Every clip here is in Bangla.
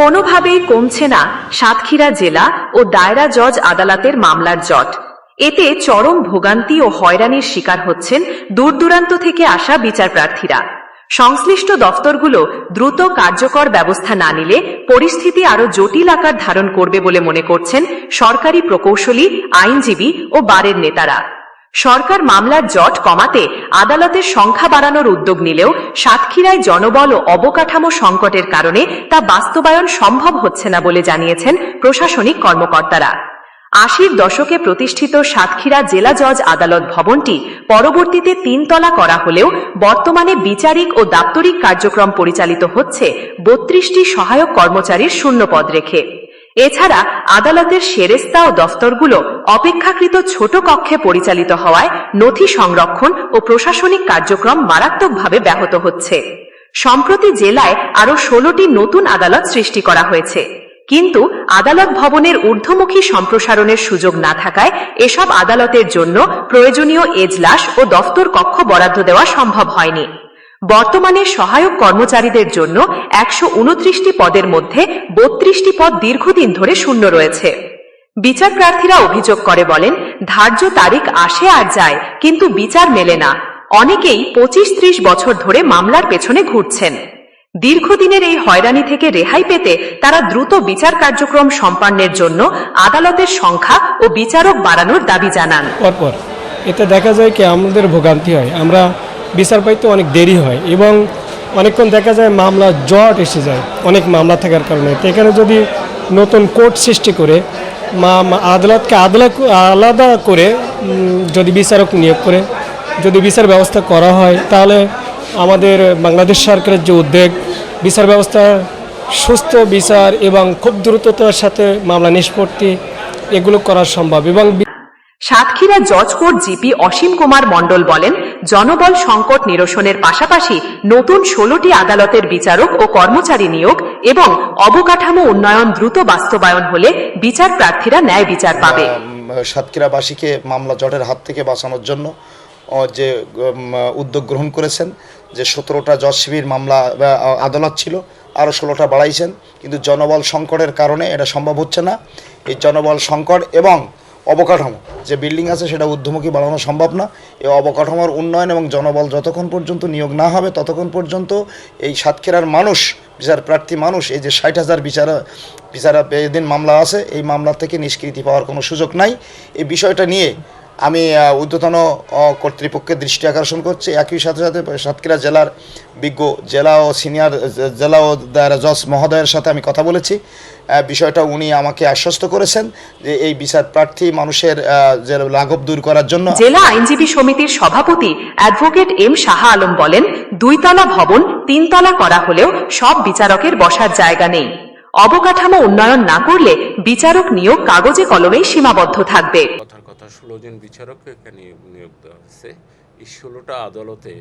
কোনোভাবেই কমছে না সাতক্ষীরা জেলা ও দায়রা জজ আদালতের মামলার জট। এতে চরম ভোগান্তি ও হয়রানির শিকার হচ্ছেন দূর দূরান্ত থেকে আসা বিচার প্রার্থীরা সংশ্লিষ্ট দফতরগুলো দ্রুত কার্যকর ব্যবস্থা না নিলে পরিস্থিতি আরও জটিল আকার ধারণ করবে বলে মনে করছেন সরকারি প্রকৌশলী, আইনজীবী ও বারের নেতারা। সরকার মামলার জট কমাতে আদালতের সংখ্যা বাড়ানোর উদ্যোগ নিলেও সাতক্ষীরায় জনবল ও অবকাঠামো সংকটের কারণে তা বাস্তবায়ন সম্ভব হচ্ছে না বলে জানিয়েছেন প্রশাসনিক কর্মকর্তারা। আশির দশকে প্রতিষ্ঠিত সাতক্ষীরা জেলা জজ আদালত ভবনটি পরবর্তীতে তিনতলা করা হলেও বর্তমানে বিচারিক ও দাপ্তরিক কার্যক্রম পরিচালিত হচ্ছে বত্রিশটি সহায়ক কর্মচারীর শূন্যপদ রেখে। এছাড়া আদালতের সেরেস্তা ও দফতরগুলো অপেক্ষাকৃত ছোট কক্ষে পরিচালিত হওয়ায় নথি সংরক্ষণ ও প্রশাসনিক কার্যক্রম মারাত্মকভাবে ব্যাহত হচ্ছে। সম্প্রতি জেলায় আরও ষোলোটি নতুন আদালত সৃষ্টি করা হয়েছে। কিন্তু আদালত ভবনের ঊর্ধ্বমুখী সম্প্রসারণের সুযোগ না থাকায় এসব আদালতের জন্য প্রয়োজনীয় এজলাস ও দফতর কক্ষ বরাদ্দ দেওয়া সম্ভব হয়নি। বর্তমানে সহায়ক কর্মচারীদের জন্য একশো উনত্রিশটি পদের মধ্যে বত্রিশটি পদ দীর্ঘদিন ধরে শূন্য রয়েছে। বিচার প্রার্থীরা অভিযোগ করে বলেন, ধার্য তারিখ আসে আর যায়, কিন্তু বিচার মেলে না। অনেকেই পঁচিশ ত্রিশ বছর ধরে মামলার পেছনে ঘুরছেন। দীর্ঘদিনের এই হয়রানি থেকে রেহাই পেতে তারা দ্রুত বিচার কার্যক্রম সম্পন্নের জন্য আদালতের সংখ্যা ও বিচারক বাড়ানোর দাবি জানান। পরপর। এতে দেখা যায় কি, আমাদের ভোগান্তি হয়। আমরা বিচার পাইতে অনেক দেরি হয় এবং অনেকক্ষণ দেখা যায় মামলা জট এসে যায়, অনেক মামলা থাকার কারণে। এখানে যদি নতুন কোর্ট সৃষ্টি করে, মা আদালতকে আদালত আলাদা করে যদি বিচারক নিয়োগ করে, যদি বিচার ব্যবস্থা করা হয়, তাহলে আমাদের বাংলাদেশ সরকারের যে উদ্যোগ বিচার ব্যবস্থা, সুস্থ বিচার এবং খুব দ্রুততার সাথে মামলা নিষ্পত্তি, এগুলো করা সম্ভব এবং সাতক্ষীরা জজ কোর্ট জিপি অসীম কুমার মণ্ডল বলেন, জনবল সংকট নিরসনের পাশাপাশি নতুন ষোলোটি আদালতের বিচারক ও কর্মচারী নিয়োগ এবং অবকাঠামো উন্নয়ন দ্রুত বাস্তবায়ন হলে বিচার প্রার্থীরা ন্যায় বিচার পাবে। সাতক্ষীরাবাসীকে মামলা জটের হাত থেকে বাঁচানোর জন্য যে উদ্যোগ গ্রহণ করেছেন, যে সতেরোটা জজ শিবির মামলা আদালত ছিল আরও ষোলোটা বাড়াইছেন, কিন্তু জনবল সংকটের কারণে এটা সম্ভব হচ্ছে না। এই জনবল সংকট এবং অবকাঠামো। যে বিল্ডিং আছে সেটা ঊর্ধ্বমুখী বাড়ানো সম্ভব না। এই অবকাঠামোর উন্নয়ন এবং জনবল যতক্ষণ পর্যন্ত নিয়োগ না হবে, ততক্ষণ পর্যন্ত এই সাতক্ষীরার মানুষ, বিচার প্রার্থী মানুষ, এই যে ষাট হাজার বিচারা বিচারা, এদিন মামলা আছে, এই মামলা থেকে নিষ্কৃতি পাওয়ার কোনো সুযোগ নাই। এই বিষয়টা নিয়ে আমি ঊর্ধ্বতন কর্তৃপক্ষের দৃষ্টি আকর্ষণ করছি। একই সাথে সাথে সাতক্ষীরা জেলার বিজ্ঞ জেলা ও সিনিয়র জেলা ও জজ মহোদয়ের সাথে আমি কথা বলেছি। বিষয়টা উনি আমাকে আশ্বস্ত করেছেন যে এই বিচার প্রার্থী মানুষের লাঘব দূর করার জন্য জেলা আইনজীবী সমিতির সভাপতি অ্যাডভোকেট এম শাহ আলম বলেন, দুইতলা ভবন তিনতলা করা হলেও সব বিচারকের বসার জায়গা নেই। অবকাঠামো উন্নয়ন না করলে বিচারক নিয়োগ কাগজে কলমেই সীমাবদ্ধ থাকবে। ষোলো জন বিচারককে এখানে নিয়োগ দেওয়া হয়েছে। এই ষোলোটা আদালতে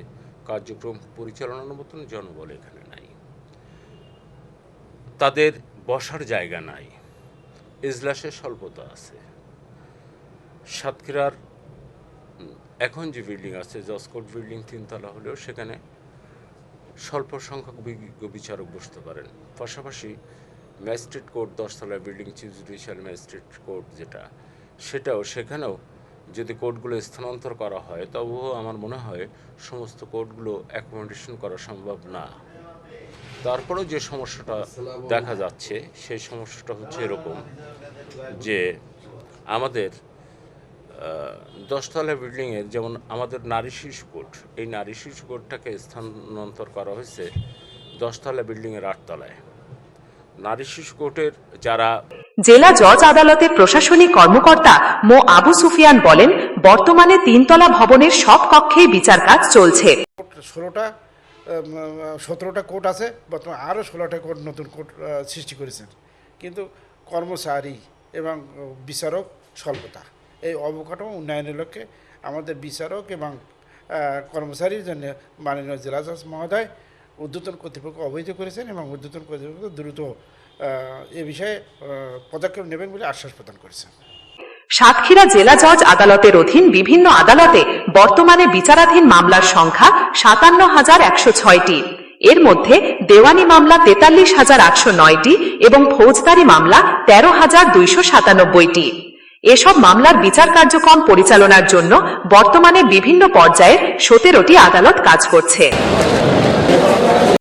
কার্যক্রম পরিচালনার মতন জনবল এখানে নাই। তাদের বসার জায়গা নাই। এজলাসের স্বল্পতা আছে। সাতক্ষীরার এখন যে বিল্ডিং আছে জসকোট বিল্ডিং তিনতলা হলেও সেখানে স্বল্প সংখ্যক বিজ্ঞ বিচারক বসতে পারেন। পাশাপাশি ম্যাজিস্ট্রেট কোর্ট দশতলা building, chief judicial magistrate court যেটা সেটাও, সেখানেও যদি কোর্টগুলো স্থানান্তর করা হয়, তবুও আমার মনে হয় সমস্ত কোর্টগুলো অ্যাকোমোডেশন করা সম্ভব না। তারপরেও যে সমস্যাটা দেখা যাচ্ছে, সেই সমস্যাটা হচ্ছে এরকম যে আমাদের দশতলা বিল্ডিংয়ের যেমন আমাদের নারী শিশু কোর্ট এই নারী শিশু কোর্টটাকে স্থানান্তর করা হয়েছে দশতলা বিল্ডিংয়ের আটতলায়। নারী শিশু কোর্টের যারা জেলা জজ আদালতের প্রশাসনিক কর্মকর্তা মো. আবু সুফিয়ান বলেন, বর্তমানে তিনতলা ভবনের সব কক্ষেই বিচার কাজ চলছে। ষোলোটা সতেরোটা কোর্ট আছে, বর্তমানে আরও ষোলোটা কোর্ট নতুন কোর্ট সৃষ্টি করেছেন। কিন্তু কর্মচারী এবং বিচারক স্বল্পতা, এই অবকাঠামো উন্নয়নের লক্ষ্যে আমাদের বিচারক এবং কর্মচারীর জন্য মাননীয় জেলা জজ মহোদয় ঊর্ধ্বতন কর্তৃপক্ষ অবহিত করেছেন এবং ঊর্ধ্বতন কর্তৃপক্ষ দ্রুত এ বিষয়ে পদক্ষেপ নেবেন বলে আশ্বাস প্রদান করেছেন। সাতক্ষীরা জেলা জজ আদালতের অধীন বিভিন্ন আদালতে বর্তমানে বিচারাধীন মামলার সংখ্যা সাতান্ন হাজার একশো ছয়টি। এর মধ্যে দেওয়ানি মামলা তেতাল্লিশ হাজার আটশো নয়টি এবং ফৌজদারি মামলা তেরো হাজার দুইশো সাতানব্বইটি। এসব মামলার বিচার কার্যক্রম পরিচালনার জন্য বর্তমানে বিভিন্ন পর্যায়ের সতেরোটি আদালত কাজ করছে।